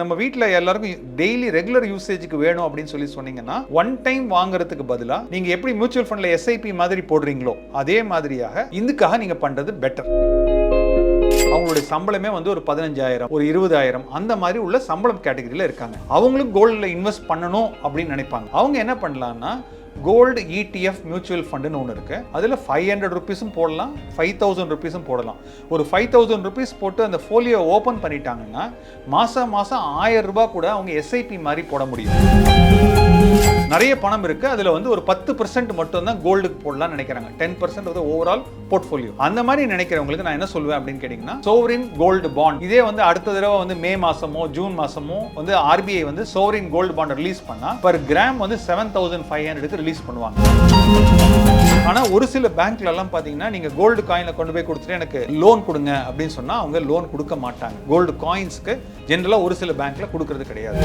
நம்ம வீட்டில் எல்லாருக்கும் டெய்லி ரெகுலர் யூசேஜுக்கு வேணும் அப்படின்னு சொல்லி சொன்னீங்கன்னா ஒன் டைம் வாங்குறதுக்கு பதிலாக நீங்க எப்படி மியூச்சுவல் ஃபண்ட்ல எஸ்ஐபி மாதிரி போடுறீங்களோ அதே மாதிரியாக இதுக்காக நீங்க பண்றது பெட்டர் அவங்களுடைய சம்பளமே வந்து ஒரு பதினஞ்சாயிரம் ஒரு இருபதாயிரம் அந்த மாதிரி உள்ள சம்பளம் கேட்டகரியில் இருக்காங்க. அவங்களும் கோல்டில் இன்வெஸ்ட் பண்ணணும் அப்படின்னு நினைப்பாங்க. அவங்க என்ன பண்ணலாம்னா கோல்டு இடிஎஃப் மியூச்சுவல் ஃபண்டுன்னு ஒன்று இருக்குது அதில் ஃபைவ் ஹண்ட்ரட் ருபீஸும் போடலாம் ஃபைவ் தௌசண்ட் ருபீஸும் போடலாம். ஒரு ஃபைவ் தௌசண்ட் ருபீஸ் போட்டு அந்த ஃபோலியோ ஓப்பன் பண்ணிட்டாங்கன்னா மாதம் மாதம் ஆயிரம் ரூபாய் கூட அவங்க எஸ்ஐபி மாதிரி போட முடியும். நிறைய பணம் இருக்குது அதில் வந்து ஒரு பத்து பர்சன்ட் மட்டும்தான் கோல்டுக்கு போடலாம்னு நினைக்கிறாங்க. டென் பர்சன்ட் வந்து ஓவரால் போர்ட்ஃபோலியோ அந்த மாதிரி நினைக்கிறவங்களுக்கு நான் என்ன சொல்லுவேன் அப்படின்னு கேட்டிங்கன்னா சோவரின் கோல்டு பாண்ட் இதே வந்து அடுத்த தடவை வந்து மே மாசமோ ஜூன் மாசமோ வந்து ஆர்பிஐ வந்து சோவரின் கோல்டு பாண்ட் ரிலீஸ் பண்ணா பர் கிராம் வந்து செவன் தௌசண்ட் ஃபைவ் ஹண்ட்ரடுக்கு ரிலீஸ் பண்ணுவாங்க. ஆனா ஒரு சில பேங்க்ல எல்லாம் பாத்தீங்கன்னா நீங்க கோல்டு காயினில் கொண்டு போய் கொடுத்துட்டு எனக்கு லோன் கொடுங்க அப்படின்னு சொன்னா அவங்க லோன் கொடுக்க மாட்டாங்க. கோல்டு காயின்ஸ்க்கு ஜென்ரலா ஒரு சில பேங்க்ல கொடுக்கறது கிடையாது.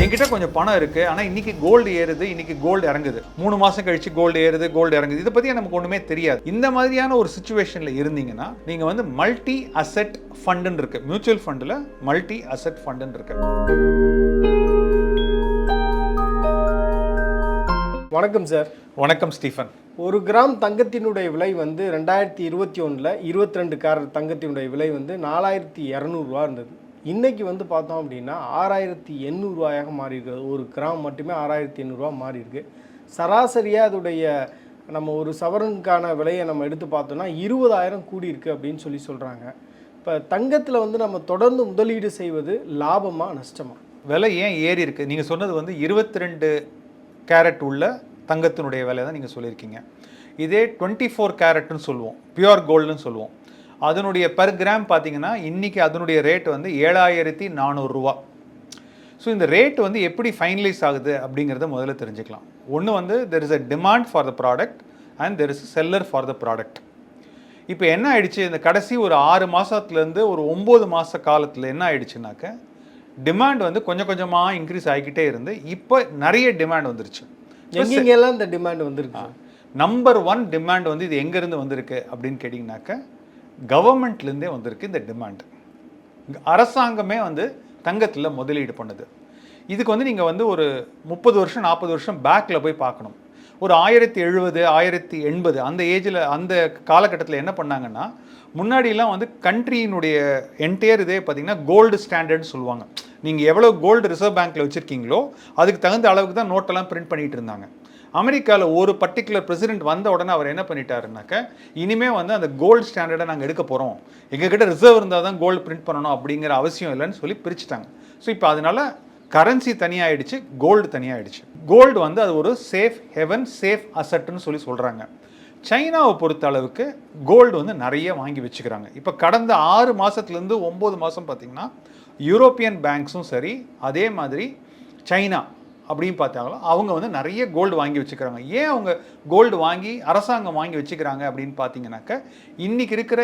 என்கிட்ட கொஞ்சம் பணம் இருக்கு. ஆனா இன்னைக்கு கோல்டு ஏறுது இன்னைக்கு கோல்டு இறங்குது. மூணு மாசம் கழிச்சு கோல்டு ஏறுது கோல்டு இறங்குது. இதை பத்தி நமக்கு ஒண்ணுமே தெரியாது. இந்த மாதிரியான ஒரு சுச்சுவேஷன்ல இருந்தீங்கன்னா நீங்க வந்து மல்டி அசெட் ஃபண்டுன்னு இருக்கு. மியூச்சுவல் ஃபண்ட்ல மல்டி அசெட் ஃபண்டுன்னு இருக்கு. வணக்கம் சார் வணக்கம் ஸ்டீஃபன். ஒரு கிராம் தங்கத்தினுடைய விலை வந்து ரெண்டாயிரத்தி இருபத்தி ஒன்றில் இருபத்தி ரெண்டு கேரட் தங்கத்தினுடைய விலை வந்து நாலாயிரத்தி இரநூறுவா இருந்தது. இன்றைக்கி வந்து பார்த்தோம் அப்படின்னா ஆறாயிரத்தி எண்ணூறுரூவாயாக மாறி இருக்கிறது ஒரு கிராம் மட்டுமே ஆறாயிரத்தி எண்ணூறுரூவா மாறியிருக்கு சராசரியாக அதோடைய நம்ம ஒரு சவரனுக்கான விலையை நம்ம எடுத்து பார்த்தோம்னா இருபதாயிரம் கூடி இருக்கு அப்படின்னு சொல்லி சொல்கிறாங்க இப்போ தங்கத்தில் வந்து நம்ம தொடர்ந்து முதலீடு செய்வது லாபமா நஷ்டமா? விலை ஏன் ஏறி இருக்கு? நீங்கள் சொன்னது வந்து இருபத்தி ரெண்டு கேரட் உள்ள தங்கத்தினுடைய விலை தான் நீங்கள் சொல்லியிருக்கீங்க. இதே டுவெண்ட்டி ஃபோர் கேரட்னு சொல்லுவோம். பியூர் கோல்டுன்னு சொல்லுவோம். அதனுடைய பெர் கிராம் பார்த்தீங்கன்னா இன்னைக்கு அதனுடைய ரேட் வந்து ஏழாயிரத்தி நானூறுரூவா ஸோ இந்த ரேட் வந்து எப்படி ஃபைனலைஸ் ஆகுது அப்படிங்கிறத முதல்ல தெரிஞ்சுக்கலாம். ஒன்று வந்து there is a demand for the product and there is seller for the product இப்போ என்ன ஆயிடுச்சு? இந்த கடைசி ஒரு ஆறு மாதத்துலேருந்து ஒரு ஒம்பது மாத காலத்தில் என்ன ஆயிடுச்சுனாக்க டிமாண்ட் வந்து கொஞ்சம் கொஞ்சமாக இன்க்ரீஸ் ஆகிக்கிட்டே இருந்து இப்போ நிறைய டிமாண்ட் வந்துருச்சு. எங்கெங்கெல்லாம் இந்த டிமாண்ட் வந்திருக்கு? நம்பர் ஒன் டிமாண்ட் வந்து இது எங்கேருந்து வந்திருக்கு அப்படின்னு கேட்டிங்கனாக்க கவர்மெண்ட்லேருந்தே வந்திருக்கு இந்த டிமாண்ட். அரசாங்கமே வந்து தங்கத்தில் முதலீடு பண்ணுது. இதுக்கு வந்து நீங்கள் வந்து ஒரு முப்பது வருஷம் நாற்பது வருஷம் பேக்கில் போய் பார்க்கணும். ஒரு ஆயிரத்தி எழுபது ஆயிரத்தி எண்பது அந்த ஏஜில் அந்த காலகட்டத்தில் என்ன பண்ணாங்கன்னா முன்னாடிலாம் வந்து கண்ட்ரியினுடைய என்டையர் இதே பார்த்தீங்கன்னா கோல்டு ஸ்டாண்டர்ட்னு சொல்லுவாங்க. நீங்கள் எவ்வளோ கோல்டு ரிசர்வ் பேங்க்கில் வச்சுருக்கீங்களோ அதுக்கு தகுந்த அளவுக்கு தான் நோட்டெல்லாம் பிரிண்ட் பண்ணிகிட்டு இருந்தாங்க. அமெரிக்காவில் ஒரு பர்டிகுலர் பிரசிடென்ட் வந்த உடனே அவர் என்ன பண்ணிட்டாருனாக்க இனிமே வந்து அந்த கோல்டு ஸ்டாண்டர்டை நாங்கள் எடுக்க போகிறோம் எங்ககிட்ட ரிசர்வ் இருந்தால் தான் கோல்டு பிரிண்ட் பண்ணணும் அப்படிங்கிற அவசியம் இல்லைன்னு சொல்லி பிரிச்சுட்டாங்க. ஸோ இப்போ அதனால கரன்சி தனியாகிடுச்சு கோல்டு தனியாகிடுச்சு கோல்டு வந்து அது ஒரு சேஃப் ஹெவன் சேஃப் அசட்டுன்னு சொல்லி சொல்கிறாங்க சைனாவை பொறுத்த அளவுக்கு கோல்டு வந்து நிறைய வாங்கி வச்சுக்கிறாங்க. இப்போ கடந்த ஆறு மாதத்துலேருந்து ஒம்பது மாதம் பார்த்திங்கன்னா யூரோப்பியன் பேங்க்ஸும் சரி அதே மாதிரி சைனா அப்படின்னு பார்த்தாங்களோ? அவங்க வந்து நிறைய கோல்டு வாங்கி வச்சுக்கிறாங்க. ஏன் அவங்க கோல்டு வாங்கி அரசாங்கம் வாங்கி வச்சுக்கிறாங்க அப்படின்னு பார்த்தீங்கன்னாக்க இன்றைக்கி இருக்கிற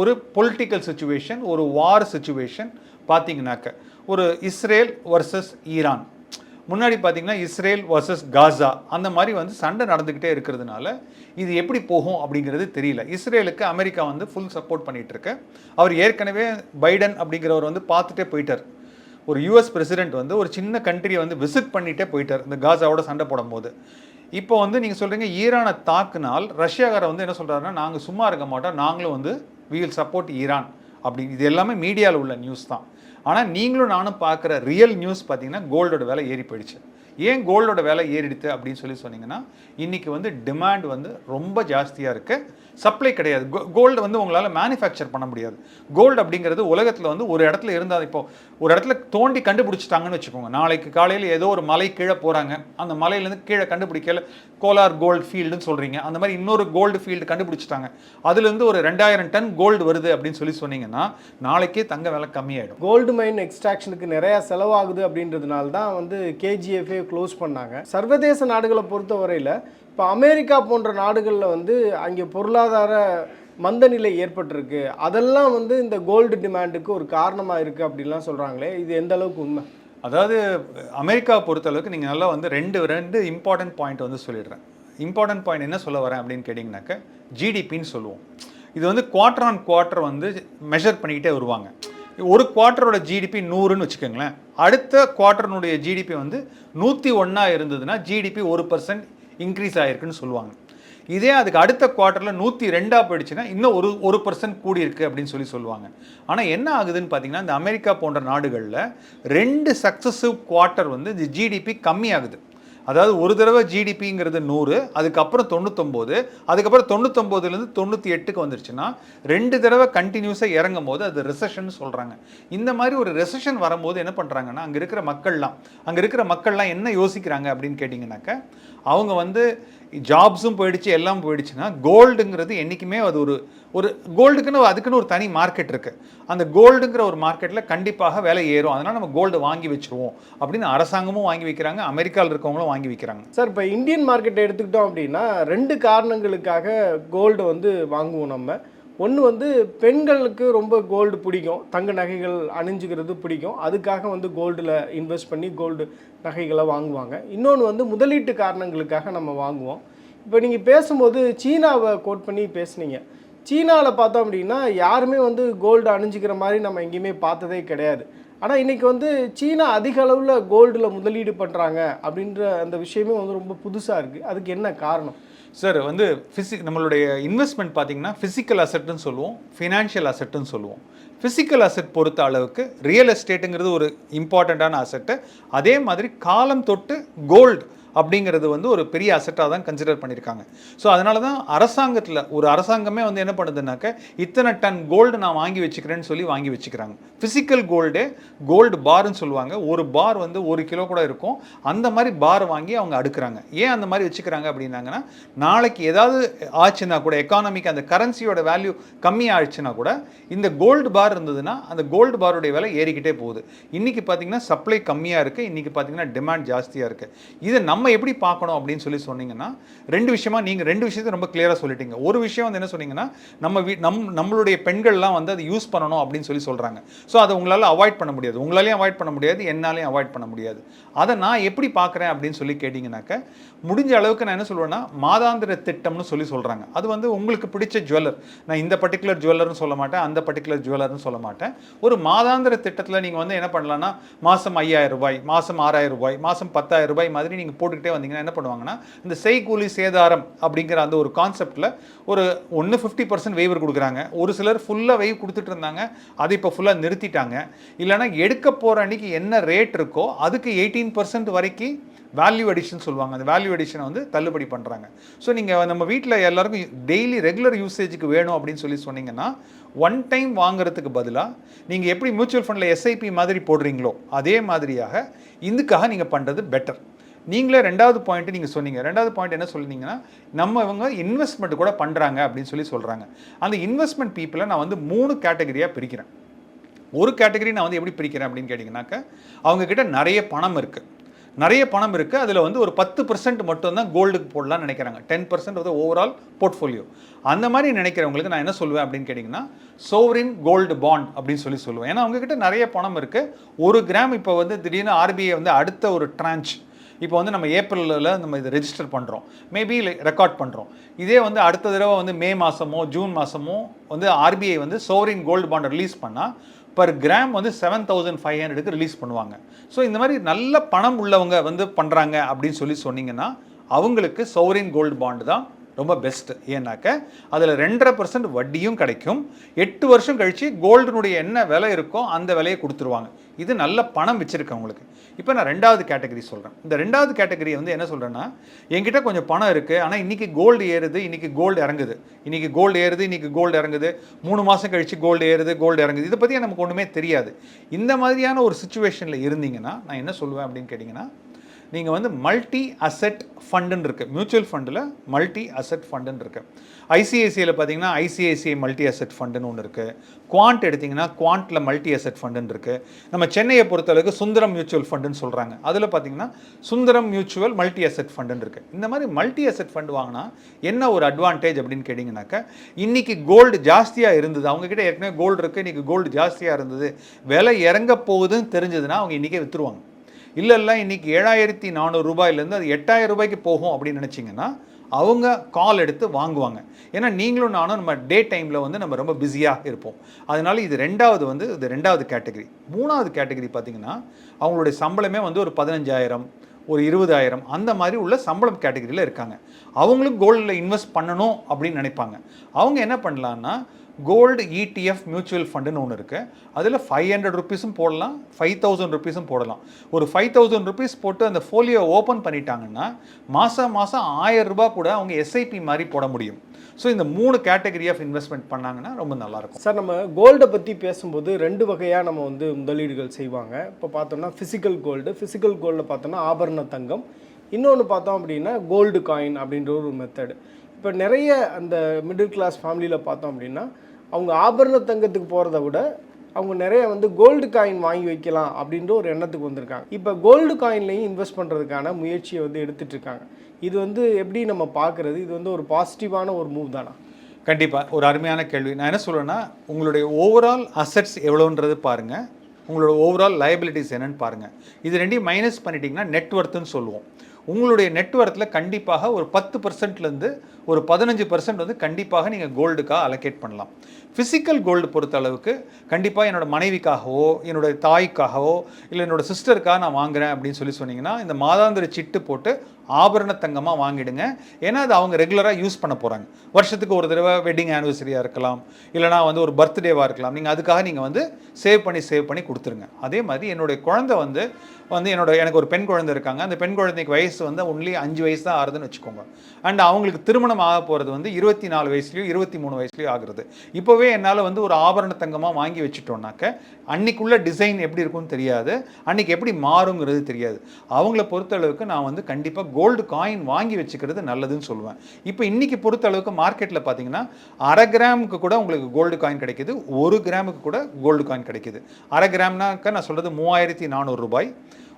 ஒரு பொலிட்டிக்கல் சுச்சுவேஷன் ஒரு வார் சுச்சுவேஷன் பார்த்தீங்கன்னாக்க ஒரு இஸ்ரேல் வர்சஸ் ஈரான். முன்னாடி பார்த்தீங்கன்னா இஸ்ரேல் வர்சஸ் காசா. அந்த மாதிரி வந்து சண்டை நடந்துக்கிட்டே இருக்கிறதுனால இது எப்படி போகும் அப்படிங்கிறது தெரியல. இஸ்ரேலுக்கு அமெரிக்கா வந்து ஃபுல் சப்போர்ட் பண்ணிகிட்ருக்கு அவர் ஏற்கனவே பைடன் அப்படிங்கிறவர் வந்து பார்த்துட்டே போயிட்டார். ஒரு யூஎஸ் பிரசிடென்ட் வந்து ஒரு சின்ன கண்ட்ரியை வந்து விசிட் பண்ணிட்டே போயிட்டார் இந்த காசாவோட சண்டை போடும்போது. இப்போ வந்து நீங்கள் சொல்கிறீங்க ஈரானை தாக்குனால் ரஷ்யாக்காரர் வந்து என்ன சொல்கிறாருன்னா நாங்கள் சும்மா இருக்க மாட்டோம் நாங்களும் வந்து we சப்போர்ட் ஈரான். அப்படி இது எல்லாமே மீடியாவில் உள்ள நியூஸ் தான். ஆனால் நீங்களும் நானும் பார்க்குற ரியல் நியூஸ் பார்த்தீங்கன்னா கோல்டோட விலை ஏறி போயிடுச்சு. ஏன் கோல்டோட விலை ஏறிடுது அப்படின்னு சொல்லி சொன்னீங்கன்னா இன்றைக்கி வந்து டிமாண்ட் வந்து ரொம்ப ஜாஸ்தியாக இருக்குது சப்ளை கிடையாது. கோல்டு வந்து உங்களால் மேனுஃபேக்சர் பண்ண முடியாது. கோல்டு அப்படிங்கிறது உலகத்தில் வந்து ஒரு இடத்துல இருந்தால் இப்போ ஒரு இடத்துல தோண்டி கண்டுபிடிச்சிட்டாங்கன்னு வச்சுக்கோங்க. நாளைக்கு காலையில் ஏதோ ஒரு மலை கீழே போகிறாங்க அந்த மலையிலேருந்து கீழே கண்டுபிடிக்கல கோலார் கோல்டு ஃபீல்டுன்னு சொல்கிறீங்க அந்த மாதிரி இன்னொரு கோல்டு ஃபீல்டு கண்டுபிடிச்சிட்டாங்க. அதுலேருந்து ஒரு ரெண்டாயிரம் டன் கோல்டு வருது அப்படின்னு சொல்லி சொன்னீங்கன்னா நாளைக்கே தங்க விலை கம்மியாயிடும். கோல்டு மைன் எக்ஸ்ட்ராக்ஷனுக்கு நிறையா செலவாகுது அப்படின்றதுனால தான் வந்து கேஜிஎஃப்ஏ க்ளோஸ் பண்ணாங்க. சர்வதேச நாடுகளை பொறுத்தவரையில் இப்போ அமெரிக்கா போன்ற நாடுகளில் வந்து அங்கே பொருளாதார மந்தநிலை ஏற்பட்டிருக்கு. அதெல்லாம் வந்து இந்த கோல்டு டிமாண்டுக்கு ஒரு காரணமாக இருக்குது அப்படின்லாம் சொல்கிறாங்களே இது எந்த அளவுக்கு உண்மை? அதாவது அமெரிக்காவை பொறுத்தளவுக்கு நீங்கள் நல்லா வந்து ரெண்டு ரெண்டு இம்பார்ட்டன்ட் பாயிண்ட் வந்து சொல்லிடுறேன். இம்பார்ட்டன்ட் பாயிண்ட் என்ன சொல்ல வரேன் அப்படின்னு கேட்டிங்கனாக்க ஜிடிபின்னு சொல்லுவோம். இது வந்து குவார்டர் ஆன் குவார்ட்டர் வந்து மெஷர் பண்ணிக்கிட்டே வருவாங்க. ஒரு குவார்ட்டரோட ஜிடிபி நூறுன்னு வச்சுக்கோங்களேன். அடுத்த குவார்ட்டர்னுடைய ஜிடிபி வந்து நூற்றி ஒன்றா இருந்ததுன்னா ஜிடிபி ஒரு பர்சன்ட் இன்க்ரீஸ் ஆகிருக்குன்னு சொல்லுவாங்க. இதே அதுக்கு அடுத்த குவார்ட்டரில் நூற்றி ரெண்டாக போயிடுச்சுன்னா இன்னும் ஒரு ஒரு பர்சன்ட் கூடி இருக்கு அப்படின்னு சொல்லி சொல்லுவாங்க. ஆனால் என்ன ஆகுதுன்னு பார்த்தீங்கன்னா இந்த அமெரிக்கா போன்ற நாடுகளில் ரெண்டு சக்ஸஸிவ் குவார்ட்டர் வந்து இந்த ஜிடிபி கம்மியாகுது. அதாவது ஒரு தடவை ஜிடிபிங்கிறது நூறு அதுக்கப்புறம் தொண்ணூத்தொம்போது அதுக்கப்புறம் தொண்ணூத்தொம்போதுலேருந்து தொண்ணூற்றி எட்டுக்கு வந்துருச்சுன்னா ரெண்டு தடவை கண்டினியூஸாக இறங்கும் போது அது ரிசஷன் சொல்கிறாங்க இந்த மாதிரி ஒரு ரெசஷன் வரும்போது என்ன பண்ணுறாங்கன்னா அங்கே இருக்கிற மக்கள்லாம் அங்கே இருக்கிற மக்கள்லாம் என்ன யோசிக்கிறாங்க அப்படின்னு கேட்டிங்கனாக்க அவங்க வந்து ஜாப்ஸும் போயிடுச்சு எல்லாம் போயிடுச்சுன்னா கோல்டுங்கிறது என்றைக்குமே அது ஒரு ஒரு கோல்டுக்குன்னு அதுக்குன்னு ஒரு தனி மார்க்கெட் இருக்குது அந்த கோல்டுங்கிற ஒரு மார்க்கெட்டில் கண்டிப்பாக விலை ஏறும். அதனால் நம்ம கோல்டு வாங்கி வச்சுருவோம் அப்படின்னு அரசாங்கமும் வாங்கி வைக்கிறாங்க. அமெரிக்காவில் இருக்கவங்களும் வாங்கி வைக்கிறாங்க. சார் இப்போ இந்தியன் மார்க்கெட்டை எடுத்துக்கிட்டோம் அப்படின்னா ரெண்டு காரணங்களுக்காக கோல்டு வந்து வாங்குவோம் நம்ம. ஒன்று வந்து பெண்களுக்கு ரொம்ப கோல்டு பிடிக்கும். தங்க நகைகள் அணிஞ்சுக்கிறது பிடிக்கும். அதுக்காக வந்து கோல்டில் இன்வெஸ்ட் பண்ணி கோல்டு நகைகளை வாங்குவாங்க. இன்னொன்று வந்து முதலீட்டு காரணங்களுக்காக நம்ம வாங்குவோம். இப்போ நீங்கள் பேசும்போது சீனாவை கோட் பண்ணி பேசுனீங்க. சீனாவில் பார்த்தோம் அப்படின்னா யாருமே வந்து கோல்டு அணிஞ்சிக்கிற மாதிரி நம்ம எங்கேயுமே பார்த்ததே கிடையாது. ஆனால் இன்றைக்கி வந்து சீனா அதிக அளவில் கோல்டில் முதலீடு பண்ணுறாங்க அப்படின்ற அந்த விஷயமே வந்து ரொம்ப புதுசாக இருக்குது அதுக்கு என்ன காரணம்? சார் வந்து ஃபிசிக் நம்மளுடைய இன்வெஸ்ட்மெண்ட் பார்த்தீங்கன்னா ஃபிசிக்கல் அசெட்னு சொல்லுவோம் ஃபினான்ஷியல் அசெட்னு சொல்லுவோம். ஃபிசிக்கல் அசெட் பொறுத்த அளவுக்கு ரியல் எஸ்டேட்டுங்கிறது ஒரு இம்பார்ட்டண்ட்டான அசெட்டு அதே மாதிரி காலம் தொட்டு கோல்டு அப்படிங்கிறது வந்து ஒரு பெரிய அசெட்டாக தான் கன்சிடர் பண்ணியிருக்காங்க ஸோ அதனால தான் அரசாங்கத்தில் ஒரு அரசாங்கமே வந்து என்ன பண்ணுதுனாக்க இத்தனை டன் கோல்டு நான் வாங்கி வச்சுக்கிறேன்னு சொல்லி வாங்கி வச்சுக்கிறாங்க. ஃபிசிக்கல் கோல்டே கோல்டு பார்னு சொல்லுவாங்க. ஒரு பார் வந்து ஒரு கிலோ கூட இருக்கும். அந்த மாதிரி பார் வாங்கி அவங்க அடுக்குறாங்க. ஏன் அந்த மாதிரி வச்சுக்கிறாங்க அப்படின்னாங்கன்னா நாளைக்கு ஏதாவது ஆச்சுன்னா கூட எக்கானமிக்கு அந்த கரன்சியோட வேல்யூ கம்மி ஆயிடுச்சுன்னா கூட இந்த கோல்டு பார் இருந்ததுன்னா அந்த கோல்டு பாருடைய விலை ஏறிக்கிட்டே போகுது. இன்றைக்கி பார்த்தீங்கன்னா சப்ளை கம்மியாக இருக்குது இன்றைக்கி பார்த்தீங்கன்னா டிமாண்ட் ஜாஸ்தியாக இருக்குது இதை நம்ம எப்படி பார்க்கணும் அப்படின்னு சொல்லி சொன்னீங்கன்னா ரெண்டு விஷயமா நீங்கள் ரெண்டு விஷயத்தை ரொம்ப கிளியராக சொல்லிட்டீங்க. ஒரு விஷயம் வந்து என்ன சொன்னீங்கன்னா நம்ம வீ நம் நம்மளுடைய பெண்கள்லாம் வந்து அதை யூஸ் பண்ணணும் அப்படின்னு சொல்லி சொல்கிறாங்க ஸோ அதை உங்களால் அவாய்ட் பண்ண முடியாது. உங்களாலையும் அவாய்ட் பண்ண முடியாது என்னாலையும் அவாய்ட் பண்ண முடியாது. அதை நான் எப்படி பார்க்குறேன் அப்படின்னு சொல்லி கேட்டிங்கனாக்க முடிஞ்ச அளவுக்கு நான் என்ன சொல்லுவேன்னா மாதாந்திர திட்டம்னு சொல்லி சொல்கிறாங்க அது வந்து உங்களுக்கு பிடிச்ச ஜுவல்லர் நான் இந்த பர்டிகுலர் ஜுவல்லர்னு சொல்ல மாட்டேன் அந்த பர்டிகுலர் ஜுவல்லர்னு சொல்ல மாட்டேன். ஒரு மாதாந்திர திட்டத்தில் நீங்கள் வந்து என்ன பண்ணலாம்னா மாதம் ஐயாயிரம் ரூபாய் மாதம் ஆறாயிரம் ரூபாய் மாதம் பத்தாயிரம் ரூபாய் மாதிரி நீங்கள் போட்டுக்கிட்டே வந்தீங்கன்னா என்ன பண்ணுவாங்கன்னா இந்த செய்கூலி சேதாரம் அப்படிங்கிற அந்த ஒரு கான்செப்டில் ஒரு ஒன்று ஃபிஃப்டி பர்சன்ட் வெய்வர் கொடுக்குறாங்க. ஒரு சிலர் ஃபுல்லாக வெய்வ் கொடுத்துட்டு இருந்தாங்க. அதை இப்போ ஃபுல்லாக நிறுத்திட்டாங்க. இல்லைன்னா எடுக்க போகிற அன்னைக்கு என்ன ரேட் இருக்கோ அதுக்கு எயிட்டீன் பர்சன்ட் வரைக்கும் வேல்யூ அடிஷன் சொல்லுவாங்க. அந்த வேல்யூ அடிஷனை வந்து தள்ளுபடி பண்ணுறாங்க ஸோ நீங்கள் நம்ம வீட்டில் எல்லாருக்கும் டெய்லி ரெகுலர் யூசேஜுக்கு வேணும் அப்படின்னு சொல்லி சொன்னீங்கன்னா ஒன் டைம் வாங்குறதுக்கு பதிலாக நீங்கள் எப்படி மியூச்சுவல் ஃபண்டில் எஸ்ஐபி மாதிரி போடுறீங்களோ அதே மாதிரியாக இதுக்காக நீங்கள் பண்ணுறது பெட்டர் நீங்களே ரெண்டாவது பாயிண்ட் நீங்கள் சொன்னீங்க. ரெண்டாவது பாயிண்ட் என்ன சொன்னீங்கன்னா நம்ம இவங்க இன்வெஸ்ட்மெண்ட் கூட பண்ணுறாங்க அப்படின்னு சொல்லி சொல்கிறாங்க அந்த இன்வெஸ்ட்மெண்ட் பீப்புளை நான் வந்து மூணு கேட்டகரியாக பிரிக்கிறேன். ஒரு கேட்டகரி நான் வந்து எப்படி பிரிக்கிறேன் அப்படின்னு கேட்டிங்கனாக்க அவங்கக்கிட்ட நிறைய பணம் இருக்குது நிறைய பணம் இருக்குது அதில் வந்து ஒரு பத்து பர்சன்ட் மட்டும்தான் கோல்டுக்கு போடலாம்னு நினைக்கிறாங்க. டென் பர்சன்ட் வந்து ஓவரால் போர்ட்ஃபோலியோ அந்த மாதிரி நினைக்கிறவங்களுக்கு நான் என்ன சொல்லுவேன் அப்படின்னு கேட்டிங்கன்னா சோவரின் கோல்டு பாண்ட் அப்படின்னு சொல்லி சொல்லுவேன். ஏன்னா அவங்கக்கிட்ட நிறைய பணம் இருக்குது ஒரு கிராம் இப்போ வந்து திடீர்னு ஆர்பிஐ வந்து அடுத்த ஒரு ட்ரான்ச் இப்போ வந்து நம்ம ஏப்ரலில் நம்ம இதை ரெஜிஸ்டர் பண்ணுறோம் மேபி ரெக்கார்ட் பண்ணுறோம் இதே வந்து அடுத்த தடவை வந்து மே மாதமோ ஜூன் மாதமோ வந்து ஆர்பிஐ வந்து சோரின் கோல்டு பாண்டை ரிலீஸ் பண்ணால் பர் கிராம் வந்து செவன் தௌசண்ட் ஃபைவ் ஹண்ட்ரடுக்கு ரிலீஸ் பண்ணுவாங்க. ஸோ இந்த மாதிரி நல்ல பணம் உள்ளவங்க வந்து பண்ணுறாங்க அப்படின்னு சொல்லி சொன்னீங்கன்னா அவங்களுக்கு சோவரின் கோல்டு பாண்டு தான் ரொம்ப பெஸ்ட் ஏன்னாக்க அதில் ரெண்டரை பர்சன்ட் வட்டியும் கிடைக்கும். எட்டு வருஷம் கழித்து கோல்டுனுடைய என்ன விலை இருக்கோ அந்த விலையை கொடுத்துருவாங்க. இது நல்ல பணம் வச்சுருக்கவங்களுக்கு இப்போ நான் ரெண்டாவது கேட்டகரி சொல்கிறேன் இந்த ரெண்டாவது கேட்டகரி வந்து என்ன சொல்கிறேன்னா என்கிட்ட கொஞ்சம் பணம் இருக்குது ஆனால் இன்றைக்கி கோல்டு ஏறுது இன்றைக்கி கோல்டு இறங்குது. இன்றைக்கி கோல்டு ஏறுது இன்றைக்கி கோல்டு இறங்குது. மூணு மாதம் கழித்து கோல்டு ஏறுது கோல்டு இறங்குது. இதை பற்றி நமக்கு ஒன்றுமே தெரியாது. இந்த மாதிரியான ஒரு சுச்சுவேஷனில் இருந்தீங்கன்னா நான் என்ன சொல்லுவேன் அப்படின்னு கேட்டிங்கன்னா நீங்கள் வந்து மல்டி அசெட் ஃபண்டுன்னு இருக்குது மியூச்சுவல் ஃபண்டில் மல்டி அசெட் ஃபண்டுன்னு இருக்குது ஐசிஐசிஐயில் பார்த்தீங்கன்னா ஐசிஐசிஐ மல்டி அசெட் ஃபண்டுன்னு ஒன்று இருக்குது குவாண்ட் எடுத்திங்கன்னா குவாண்ட்டில் மல்டி அசெட் ஃபண்டுன்னு இருக்குது நம்ம சென்னையை பொறுத்தளவுக்கு சுந்தரம் மியூச்சுவல் ஃபண்டுன்னு சொல்கிறாங்க அதில் பார்த்தீங்கன்னா சுந்தரம் மியூச்சுவல் மல்டி அசெட் ஃபண்டுன்னு இருக்குது இந்த மாதிரி மல்டி அசெட் ஃபண்டு வாங்கினா என்ன ஒரு அட்வான்டேஜ் அப்படின்னு கேட்டிங்கனாக்கா இன்றைக்கி கோல்டு ஜாஸ்தியாக இருந்தது. அவங்கக்கிட்ட ஏற்கனவே கோல்டு இருக்குது இன்றைக்கி கோல்டு ஜாஸ்தியாக இருந்தது. விலை இறங்க போகுதுன்னு தெரிஞ்சதுன்னா அவங்க இன்றைக்கே விற்றுருவாங்க இல்லை இல்லை இன்றைக்கி ஏழாயிரத்தி நானூறு ரூபாயிலேருந்து அது எட்டாயிரம் ரூபாய்க்கு போகும் அப்படின்னு நினச்சிங்கன்னா அவங்க கால் எடுத்து வாங்குவாங்க. ஏன்னா நீங்களும் நானும் நம்ம டே டைமில் வந்து நம்ம ரொம்ப பிஸியாக இருப்போம். அதனால இது ரெண்டாவது வந்து இது ரெண்டாவது கேட்டகரி மூணாவது கேட்டகரி பார்த்தீங்கன்னா அவங்களுடைய சம்பளமே வந்து ஒரு பதினஞ்சாயிரம் ஒரு இருபதாயிரம் அந்த மாதிரி உள்ள சம்பளம் கேட்டகரியில் இருக்காங்க. அவங்களும் கோல்டில் இன்வெஸ்ட் பண்ணணும் அப்படின்னு நினைப்பாங்க. அவங்க என்ன பண்ணலான்னா கோல்டு இடிஎஃப் மியூச்சுவல் ஃபண்டுன்னு ஒன்று இருக்குது அதில் ஃபைவ் ஹண்ட்ரட் ருபீஸும் போடலாம் ஃபைவ் தௌசண்ட் ருபீஸும் போடலாம். ஒரு ஃபைவ் தௌசண்ட் ருபீஸ் போட்டு அந்த ஃபோலியோ ஓப்பன் பண்ணிட்டாங்கன்னா மாதம் மாதம் ஆயிரம் ரூபாய் கூட அவங்க எஸ்ஐபி மாதிரி போட முடியும். ஸோ இந்த மூணு கேட்டகரி ஆஃப் இன்வெஸ்ட்மெண்ட் பண்ணாங்கன்னா ரொம்ப நல்லாயிருக்கும் சார் நம்ம கோல்டை பற்றி பேசும்போது ரெண்டு வகையாக நம்ம வந்து முதலீடுகள் செய்வாங்க. இப்போ பார்த்தோம்னா ஃபிசிக்கல் கோல்டு ஃபிசிக்கல் கோல்டில் பார்த்தோம்னா ஆபரண தங்கம். இன்னொன்று பார்த்தோம் அப்படின்னா கோல்டு காயின் அப்படின்ற ஒரு மெத்தடு இப்போ நிறைய அந்த மிடில் கிளாஸ் ஃபேமிலியில் பார்த்தோம் அப்படின்னா அவங்க ஆபரண தங்கத்துக்கு போகிறத விட அவங்க நிறைய வந்து கோல்டு காயின் வாங்கி வைக்கலாம் அப்படின்ற ஒரு எண்ணத்துக்கு வந்திருக்காங்க. இப்போ கோல்டு காயின்லையும் இன்வெஸ்ட் பண்ணுறதுக்கான முயற்சியை வந்து எடுத்துகிட்டு இருக்காங்க. இது வந்து எப்படி நம்ம பார்க்குறது? இது வந்து ஒரு பாசிட்டிவான ஒரு மூவ் தானா? கண்டிப்பாக ஒரு அருமையான கேள்வி. நான் என்ன சொல்லுவேன்னா உங்களுடைய ஓவரால் அசெட்ஸ் எவ்வளோன்றது பாருங்கள் உங்களோட ஓவரால் லயபிலிட்டிஸ் என்னன்னு பாருங்கள் இது ரெண்டையும் மைனஸ் பண்ணிட்டீங்கன்னா நெட்ஒர்த்துன்னு சொல்லுவோம். உங்களுடைய நெட்ஒர்த்தில் கண்டிப்பாக ஒரு பத்து பர்சன்ட்லேருந்து ஒரு பதினஞ்சு பர்சன்ட் வந்து கண்டிப்பாக நீங்கள் கோல்டுக்காக அலோகேட் பண்ணலாம். ஃபிசிக்கல் கோல்டு பொறுத்த அளவுக்கு கண்டிப்பாக என்னோட மனைவிக்காகவோ என்னோட தாய்க்காகவோ இல்லை என்னோட சிஸ்டருக்காக நான் வாங்குறேன் அப்படின்னு சொல்லி சொன்னீங்கன்னா இந்த மாதாந்திர சிட்டு போட்டு ஆபரண தங்கமாக வாங்கிடுங்க. ஏன்னா அது அவங்க ரெகுலராக யூஸ் பண்ண போகிறாங்க வருஷத்துக்கு ஒரு தடவை வெட்டிங் ஆனிவர்சரியாக இருக்கலாம். இல்லைனா வந்து ஒரு பர்த்டேவாக இருக்கலாம். நீங்கள் அதுக்காக நீங்கள் வந்து சேவ் பண்ணி சேவ் பண்ணி கொடுத்துருங்க. அதே மாதிரி என்னுடைய குழந்தை வந்து வந்து என்னோட எனக்கு ஒரு பெண் குழந்தை இருக்காங்க. அந்த பெண் குழந்தைக்கு வயசு வந்து ஒன்லி அஞ்சு வயசு தான் ஆகுதுன்னு வச்சுக்கோங்க. அண்ட் அவங்களுக்கு திருமணம் திருமணம் ஆக போகிறது வந்து இருபத்தி நாலு வயசுலையோ இருபத்தி மூணு வயசுலையோ ஆகுறது. இப்போவே என்னால் வந்து ஒரு ஆபரண தங்கமாக வாங்கி வச்சுட்டோம்னாக்க அன்னைக்குள்ள டிசைன் எப்படி இருக்கும்னு தெரியாது. அன்னைக்கு எப்படி மாறுங்கிறது தெரியாது. அவங்கள பொறுத்தளவுக்கு நான் வந்து கண்டிப்பாக கோல்டு காயின் வாங்கி வச்சுக்கிறது நல்லதுன்னு சொல்லுவேன். இப்போ இன்னைக்கு பொறுத்த அளவுக்கு மார்க்கெட்டில் பார்த்தீங்கன்னா அரை கிராமுக்கு கூட உங்களுக்கு கோல்டு காயின் கிடைக்குது. ஒரு கிராமுக்கு கூட கோல்டு காயின் கிடைக்குது. அரை கிராம்னாக்க நான் சொல்கிறது மூவாயிரத்தி நானூறு ரூபாய்.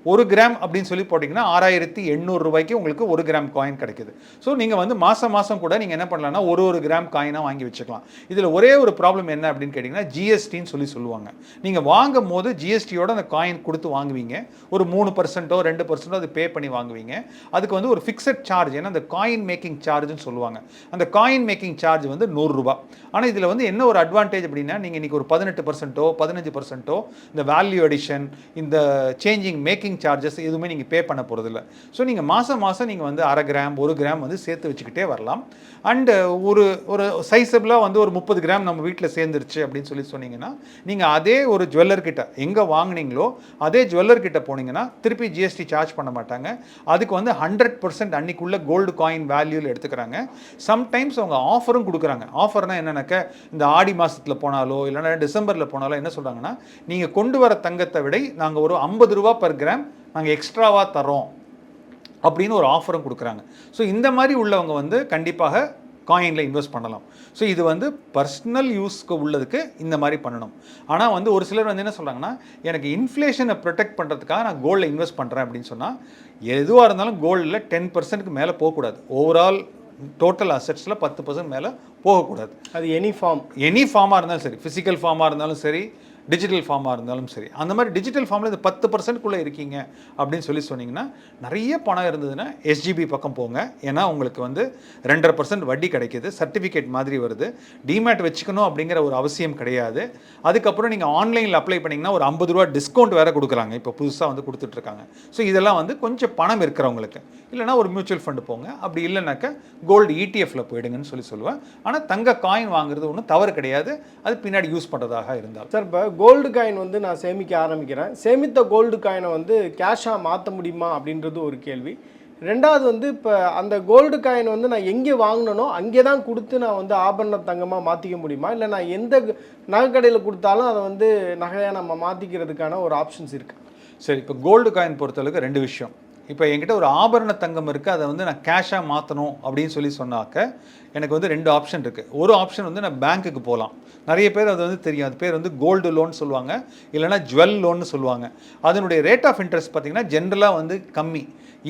ஒரு கிராம் அப்படின்னு சொல்லி போட்டிங்கன்னா ஆறாயிரத்தி எண்ணூறு ரூபாய்க்கு உங்களுக்கு ஒரு கிராம் காயின் கிடைக்குது. ஸோ நீங்கள் வந்து மாதம் மாதம் கூட நீங்கள் என்ன பண்ணலாம்னா ஒரு ஒரு கிராம் காயினாக வாங்கி வச்சுக்கலாம். இதில் ஒரே ஒரு ப்ராப்ளம் என்ன அப்படின்னு கேட்டிங்கன்னா ஜிஎஸ்டின்னு சொல்லி சொல்லுவாங்க. நீங்கள் வாங்கும் போது ஜிஎஸ்டியோட அந்த காயின் கொடுத்து வாங்குவீங்க. ஒரு மூணு பர்சன்ட்டோ ரெண்டு பர்சன்ட்டோ அது பே பண்ணி வாங்குவீங்க. அதுக்கு வந்து ஒரு ஃபிக்ஸட் சார்ஜ் ஏன்னா அந்த காயின் மேக்கிங் சார்ஜ்னு சொல்லுவாங்க. அந்த காயின் மேக்கிங் சார்ஜ் வந்து நூறுரூபா ஆனால் இதில் வந்து என்ன ஒரு அட்வான்டேஜ் அப்படின்னா நீங்கள் இன்றைக்கி ஒரு பதினெட்டு பர்சன்ட்டோ பதினஞ்சு பர்சன்ட்டோ இந்த வேல்யூ அடிஷன் இந்த சேஞ்சிங் மேக்கிங் சார்ஜஸ் எதுவுமே நீங்கள் பே பண்ண போகிறதில்ல ஸோ நீங்கள் மாதம் மாதம் நீங்கள் வந்து அரை கிராம் ஒரு கிராம் வந்து சேர்த்து வச்சுக்கிட்டே வரலாம். அண்டு ஒரு ஒரு சைஸபிளாக வந்து ஒரு முப்பது கிராம் நம்ம வீட்டில் சேர்ந்துருச்சு அப்படின்னு சொல்லி சொன்னீங்கன்னா நீங்கள் அதே ஒரு ஜுவல்லர்கிட்ட எங்கே வாங்கினீங்களோ அதே ஜுவல்லர்கிட்ட போனீங்கன்னா திருப்பி ஜிஎஸ்டி சார்ஜ் பண்ண மாட்டாங்க. அதுக்கு வந்து ஹண்ட்ரட் பர்சன்ட் அன்னைக்குள்ளே கோல்டு காயின் வேல்யூவில் எடுத்துக்கிறாங்க. சம்டைம்ஸ் அவங்க ஆஃபரும் கொடுக்குறாங்க. ஆஃபர்னால் என்னன்னாக்க இந்த ஆடி மாதத்தில் போனாலோ இல்லைன்னா டிசம்பரில் போனாலோ என்ன சொல்கிறாங்கன்னா நீங்கள் கொண்டு வர தங்கத்தை விட நாங்கள் ஒரு ஐம்பது ரூபா பர் கிராம் நாங்கள் எக்ஸ்ட்ராவாக தரோம் அப்படின்னு ஒரு ஆஃபரும் கொடுக்குறாங்க. ஸோ இந்த மாதிரி உள்ளவங்க வந்து கண்டிப்பாக காயினில் இன்வெஸ்ட் பண்ணலாம். ஸோ இது வந்து பர்சனல் யூஸ்க்கு உள்ளதுக்கு இந்த மாதிரி பண்ணணும். ஆனால் வந்து ஒரு சிலர் வந்து என்ன சொல்கிறாங்கன்னா எனக்கு இன்ஃப்ளேஷனை ப்ரொடெக்ட் பண்ணுறதுக்காக நான் கோல்டில் இன்வெஸ்ட் பண்ணுறேன் அப்படின்னு சொன்னால் எதுவாக இருந்தாலும் கோல்டில் டென் பர்சன்ட்டுக்கு மேலே போகக்கூடாது. ஓவரால் டோட்டல் அசெட்ஸில் பத்து பர்சன்ட் மேலே போகக்கூடாது. அது எனி ஃபார்ம் எனி ஃபார்மாக இருந்தாலும் சரி ஃபிசிக்கல் ஃபார்மாக இருந்தாலும் சரி டிஜிட்டல் ஃபார்மாக இருந்தாலும் சரி. அந்த மாதிரி டிஜிட்டல் ஃபார்மில் இந்த பத்து பர்சன்ட்குள்ளே இருக்கீங்க அப்படின்னு சொல்லி சொன்னீங்கன்னா நிறைய பணம் இருந்ததுன்னா எஸ்ஜிபி பக்கம் போங்க. ஏன்னா உங்களுக்கு வந்து ரெண்டரை பர்சன்ட் வட்டி கிடைக்கிது. சர்டிஃபிகேட் மாதிரி வருது. டிமேட் வச்சுக்கணும் அப்படிங்கிற ஒரு அவசியம் கிடையாது. அதுக்கப்புறம் நீங்கள் ஆன்லைனில் அப்ளை பண்ணிங்கன்னா ஒரு ஐம்பது ரூபா டிஸ்கவுண்ட் வேறு கொடுக்குறாங்க. இப்போ புதுசாக வந்து கொடுத்துட்ருக்காங்க. ஸோ இதெல்லாம் வந்து கொஞ்சம் பணம் இருக்கிறவங்களுக்கு. இல்லைனா ஒரு மியூச்சுவல் ஃபண்டு போங்க. அப்படி இல்லைனாக்கா கோல்டு இடிஎஃப்ல போயிடுங்கன்னு சொல்லி சொல்லுவேன். ஆனால் தங்க காயின் வாங்குறது ஒன்றும் தவறு கிடையாது. அது பின்னாடி யூஸ் பண்ணுறதாக இருந்தால் சார் இப்போ கோல்டு காயின் வந்து நான் சேமிக்க ஆரம்பிக்கிறேன். சேமித்த கோல்டு காயினை வந்து கேஷாக மாற்ற முடியுமா அப்படின்றது ஒரு கேள்வி. ரெண்டாவது வந்து இப்போ அந்த கோல்டு காயின் வந்து நான் எங்கே வாங்கினனோ அங்கே தான் கொடுத்து நான் வந்து ஆபரண தங்கமாக மாற்றிக்க முடியுமா? இல்லை நான் எந்த நகைக்கடையில் கொடுத்தாலும் அதை வந்து நகையாக நம்ம மாற்றிக்கிறதுக்கான ஒரு ஆப்ஷன்ஸ் இருக்குது சரி இப்போ கோல்டு காயின் பொறுத்தளவுக்கு ரெண்டு விஷயம். இப்போ என்கிட்ட ஒரு ஆபரண தங்கம் இருக்குது அதை வந்து நான் கேஷாக மாற்றணும் அப்படின்னு சொல்லி சொன்னாக்க எனக்கு வந்து ரெண்டு ஆப்ஷன் இருக்குது ஒரு ஆப்ஷன் வந்து நான் பேங்க்குக்கு போகலாம் நிறைய பேர் அது வந்து தெரியும். அது பேர் வந்து கோல்டு லோன் சொல்லுவாங்க. இல்லைனா ஜுவல் லோன்னு சொல்லுவாங்க. அதனுடைய ரேட் ஆஃப் இன்ட்ரெஸ்ட் பார்த்தீங்கன்னா ஜென்ரலாக வந்து கம்மி.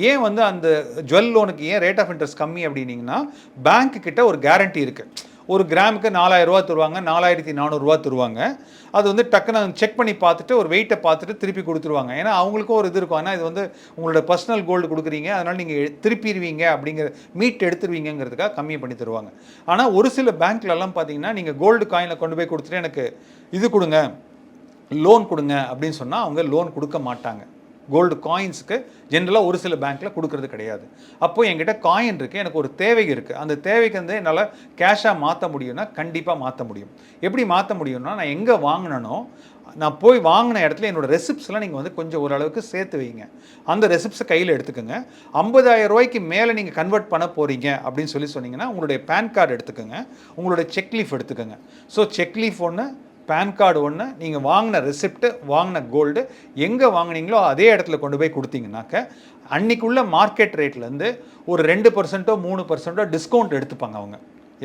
ஏன் வந்து அந்த ஜுவல் லோனுக்கு ஏன் ரேட் ஆஃப் இன்ட்ரெஸ்ட் கம்மி அப்படின்னிங்கன்னா பேங்க்கு கிட்ட ஒரு கேரண்டி இருக்குது ஒரு கிராமுக்கு நாலாயிரரூவா தருவாங்க நாலாயிரத்தி நானூறுரூவா தருவாங்க. அது வந்து டக்குன்னு செக் பண்ணி பார்த்துட்டு ஒரு வெயிட்டை பார்த்துட்டு திருப்பி கொடுத்துருவாங்க. ஏன்னா அவங்களுக்கும் ஒரு இது இருக்கும். ஆனால் இது வந்து உங்களோட பர்சனல் கோல்டு கொடுக்குறீங்க. அதனால் நீங்கள் திருப்பிடுவீங்க அப்படிங்கிற மீட் எடுத்துருவீங்கிறதுக்காக கம்மி பண்ணி தருவாங்க. ஆனால் ஒரு சில பேங்க்லலாம் பார்த்தீங்கன்னா நீங்கள் கோல்டு காயினில் கொண்டு போய் கொடுத்துட்டு எனக்கு இது கொடுங்க லோன் கொடுங்க அப்படின்னு சொன்னால் அவங்க லோன் கொடுக்க மாட்டாங்க. கோல்டு காயின்ஸுக்கு ஜென்ரலாக ஒரு சில பேங்க்கில் கொடுக்கறது கிடையாது. அப்போ என்கிட்ட காயின் இருக்குது எனக்கு ஒரு தேவை இருக்குது அந்த தேவைக்கு வந்து என்னால் கேஷாக மாற்ற முடியும்னா கண்டிப்பாக மாற்ற முடியும். எப்படி மாற்ற முடியும்னா நான் எங்கே வாங்கினனோ நான் போய் வாங்கின இடத்துல என்னோட ரெசிப்ட்ஸ்லாம் நீங்கள் வந்து கொஞ்சம் ஓரளவுக்கு சேர்த்து வைங்க. அந்த ரெசிப்ட்ஸை கையில் எடுத்துக்கோங்க. ஐம்பதாயிரம் ரூபாய்க்கு மேலே நீங்கள் கன்வெர்ட் பண்ண போகிறீங்க அப்படின்னு சொல்லி சொன்னீங்கன்னா உங்களுடைய பேன் கார்டு எடுத்துக்கோங்க. உங்களுடைய செக் லீஃப் எடுத்துக்கோங்க. ஸோ செக் லீஃப் ஒன்று பேன் கார்டு ஒன்று நீங்கள் வாங்கின ரெசிப்ட் வாங்கின கோல்டு எங்கே வாங்குனீங்களோ அதே இடத்துல கொண்டு போய் கொடுத்தீங்கனாக்க அன்றைக்குள்ள மார்க்கெட் ரேட்லேருந்து ஒரு ரெண்டு பர்சன்ட்டோ மூணு பர்சன்ட்டோ டிஸ்கவுண்ட் எடுத்துப்பாங்க அவங்க.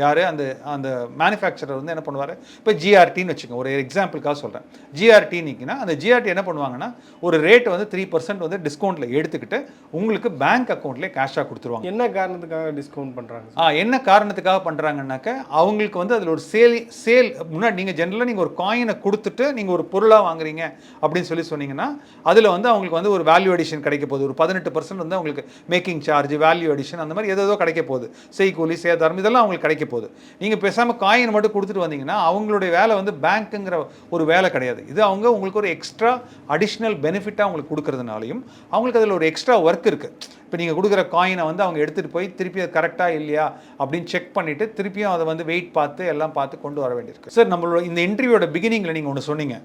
யார்? அந்த அந்த மேனுஃபேக்சரர் வந்து என்ன பண்ணுவார்? இப்போ ஜிஆர்டின்னு வச்சுக்கோங்க ஒரு எக்ஸாம்பிளுக்காக சொல்கிறேன் ஜிஆர்டினிக்குன்னா அந்த ஜிஆர்டி என்ன பண்ணுவாங்கன்னா ஒரு ரேட் வந்து த்ரீ பர்சன்ட் வந்து டிஸ்கவுண்ட்டில் எடுத்துக்கிட்டு உங்களுக்கு பேங்க் அக்கௌண்ட்லேயே கேஷாக கொடுத்துருவாங்க. என்ன காரணத்துக்காக டிஸ்கவுண்ட் பண்ணுறாங்க ஆ என்ன காரணத்துக்காக பண்ணுறாங்கன்னாக்க அவங்களுக்கு வந்து அதில் ஒரு சேல் சேல் முன்னாடி நீங்கள் ஜென்ரலாக நீங்கள் ஒரு காயினை கொடுத்துட்டு நீங்கள் ஒரு பொருளாக வாங்குறீங்க அப்படின்னு சொல்லி சொன்னீங்கன்னா அதில் வந்து அவங்களுக்கு வந்து ஒரு வேல்யூ அடிஷன் கிடைக்க போகுது. ஒரு பதினெட்டு பர்சன்ட் வந்து அவங்களுக்கு மேக்கிங் சார்ஜ் வேல்யூ அடிஷன் அந்த மாதிரி ஏதோ கிடைக்க போகுது. செய்கூலி சேதாரம் இதெல்லாம் அவங்களுக்கு கிடைக்க போகுது. நீங்கள் பேசாமல் காயின் மட்டும் கொடுத்துட்டு வந்தீங்கன்னா அவங்களுடைய வேலை வந்து பேங்க்குங்கிற ஒரு வேலை கிடையாது. இது அவங்க உங்களுக்கு ஒரு எக்ஸ்ட்ரா அடிஷ்னல் பெனிஃபிட்டாக உங்களுக்கு கொடுக்குறதுனாலையும் அவங்களுக்கு அதில் ஒரு எக்ஸ்ட்ரா ஒர்க் இருக்குது இப்போ நீங்கள் கொடுக்குற காயினை வந்து அவங்க எடுத்துகிட்டு போய் திருப்பி அது கரெக்டாக இல்லையா அப்படின்னு செக் பண்ணிவிட்டு திருப்பியும் அதை வந்து வெயிட் பார்த்து எல்லாம் பார்த்து கொண்டு வர வேண்டியிருக்கு. சார் நம்மளோட இந்த இன்டர்வியூட பிகினிங்கில் நீங்கள் ஒன்று சொன்னீங்க.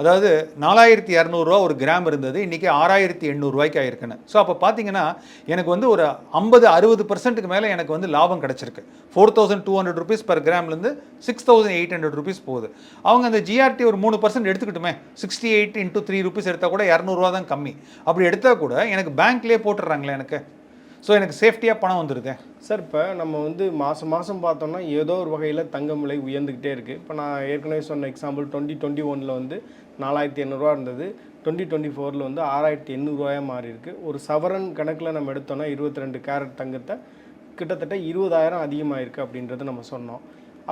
அதாவது நாலாயிரத்தி இரநூறுவா ஒரு கிராம் இருந்தது இன்றைக்கி ஆறாயிரத்தி எண்ணூறுரூவாய்க்கு ஆயிருக்குன்னு. ஸோ அப்போ பார்த்தீங்கன்னா எனக்கு வந்து ஒரு ஐம்பது அறுபது பர்சன்ட்டுக்கு மேலே எனக்கு வந்து லாபம் கிடச்சிருக்கு. Four thousand two hundred rupees per கிராம்லேருந்து six thousand eight hundred rupees போகுது. அவங்க அந்த ஜிஆர்டி ஒரு மூணு percent எடுத்துக்கிட்டுமே sixty eight into three rupees எடுத்தால் கூட இரநூறுவா தான் கம்மி. அப்படி எடுத்தால் கூட எனக்கு பேங்க்லேயே போட்டுடுறாங்களே எனக்கு. ஸோ எனக்கு சேஃப்டியாக பணம் வந்துடுது சார் இப்போ நம்ம வந்து மாதம் மாதம் பார்த்தோம்னா ஏதோ ஒரு வகையில் தங்கம் விலை உயர்ந்துக்கிட்டே இருக்குது இப்போ நான் ஏற்கனவே சொன்ன எக்ஸாம்பிள் டுவெண்ட்டி டுவெண்ட்டி ஒனில் வந்து நாலாயிரத்தி எண்ணூறுவா இருந்தது. டுவெண்ட்டி டுவெண்ட்டி ஃபோரில் வந்து ஆறாயிரத்தி எண்ணூறுவாயாக மாறி இருக்குது ஒரு சவரன் கணக்கில் நம்ம எடுத்தோம்னா இருபத்தி ரெண்டு கேரட் தங்கத்தை கிட்டத்தட்ட இருபதாயிரம் அதிகமாகிருக்கு அப்படின்றத நம்ம சொன்னோம்.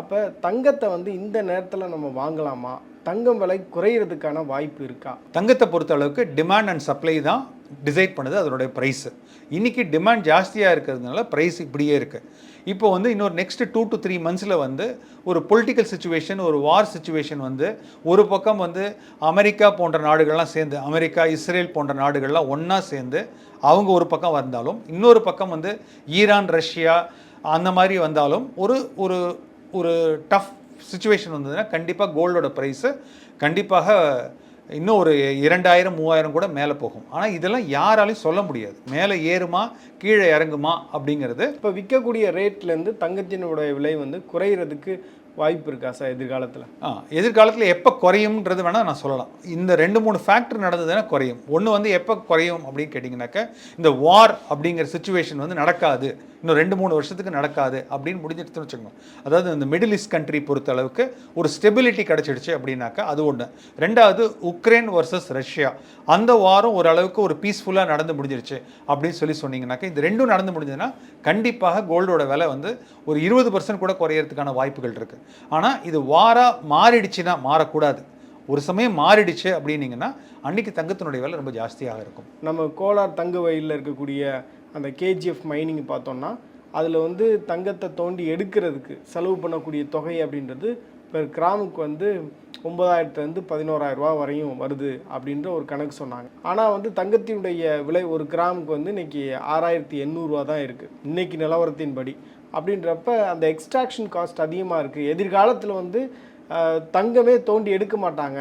அப்போ தங்கத்தை வந்து இந்த நேரத்தில் நம்ம வாங்கலாமா? தங்கம் விலை குறையிறதுக்கான வாய்ப்பு இருக்கா? தங்கத்தை பொறுத்த அளவுக்கு டிமாண்ட் அண்ட் சப்ளை தான் டிசைட் பண்ணுது அதனுடைய ப்ரைஸு இன்றைக்கி டிமாண்ட் ஜாஸ்தியாக இருக்கிறதுனால ப்ரைஸ் இப்படியே இருக்குது இப்போ வந்து இன்னொரு நெக்ஸ்ட் டூ டு த்ரீ மந்த்ஸில் வந்து ஒரு பொலிட்டிக்கல் சுச்சுவேஷன் ஒரு வார் சுச்சுவேஷன் வந்து ஒரு பக்கம் வந்து அமெரிக்கா போன்ற நாடுகள்லாம் சேர்ந்து அமெரிக்கா இஸ்ரேல் போன்ற நாடுகள்லாம் ஒன்றா சேர்ந்து அவங்க ஒரு பக்கம் வந்தாலும் இன்னொரு பக்கம் வந்து ஈரான் ரஷ்யா அந்த மாதிரி வந்தாலும் ஒரு ஒரு ஒரு டஃப் சுச்சுவேஷன் வந்ததுன்னா கண்டிப்பாக கோல்டோட ப்ரைஸு கண்டிப்பாக இன்னும் ஒரு இரண்டாயிரம் மூவாயிரம் கூட மேலே போகும். ஆனால் இதெல்லாம் யாராலையும் சொல்ல முடியாது. மேலே ஏறுமா கீழே இறங்குமா அப்படிங்கிறது இப்போ விற்கக்கூடிய ரேட்லேருந்து தங்கத்தினுடைய விலை வந்து குறையிறதுக்கு வாய்ப்பு இருக்கா சார் எதிர்காலத்தில்? ஆ எதிர்காலத்தில் எப்போ குறையும்ன்றது வேணால் நான் சொல்லலாம். இந்த ரெண்டு மூணு ஃபேக்டர் நடந்ததுன்னா குறையும். ஒன்று வந்து எப்போ குறையும் அப்படின்னு கேட்டிங்கனாக்க இந்த வார் அப்படிங்கிற சுச்சுவேஷன் வந்து நடக்காது. இன்னும் ரெண்டு மூணு வருஷத்துக்கு நடக்காது அப்படின்னு முடிஞ்சிடுச்சுன்னு வச்சுக்கணும் அதாவது இந்த மிடில் ஈஸ்ட் கண்ட்ரி பொறுத்த அளவுக்கு ஒரு ஸ்டெபிலிட்டி கிடச்சிடுச்சு அப்படின்னாக்கா அது ஒன்று ரெண்டாவது உக்ரைன் வர்சஸ் ரஷ்யா அந்த வாரம் ஓரளவுக்கு ஒரு பீஸ்ஃபுல்லாக நடந்து முடிஞ்சிருச்சு அப்படின்னு சொல்லி சொன்னீங்கன்னாக்கா இந்த ரெண்டும் நடந்து முடிஞ்சதுன்னா கண்டிப்பாக கோல்டோட விலை வந்து ஒரு இருபது பர்சன்ட் கூட குறையிறதுக்கான வாய்ப்புகள் இருக்குது ஆனால் இது வாரா மாறிடுச்சுன்னா மாறக்கூடாது. ஒரு சமயம் மாறிடுச்சு அப்படின்னீங்கன்னா அன்னைக்கு தங்கத்தினுடைய விலை ரொம்ப ஜாஸ்தியாக இருக்கும். நம்ம கோலார் தங்க வயலில் இருக்கக்கூடிய அந்த கேஜிஎஃப் மைனிங் பார்த்தோம்னா அதில் வந்து தங்கத்தை தோண்டி எடுக்கிறதுக்கு செலவு பண்ணக்கூடிய தொகை அப்படின்றது பெர் கிராமுக்கு வந்து ஒன்பதாயிரத்துலேருந்து பதினோராயிரரூவா வரையும் வருது அப்படின்ற ஒரு கணக்கு சொன்னாங்க. ஆனால் வந்து தங்கத்தினுடைய விலை ஒரு கிராமுக்கு வந்து இன்னைக்கு ஆறாயிரத்தி எண்ணூறுரூவா தான் இருக்குது இன்றைக்கி நிலவரத்தின்படி. அப்படின்றப்ப அந்த எக்ஸ்ட்ராக்ஷன் காஸ்ட் அதிகமாக இருக்குது எதிர்காலத்தில் வந்து தங்கமே தோண்டி எடுக்க மாட்டாங்க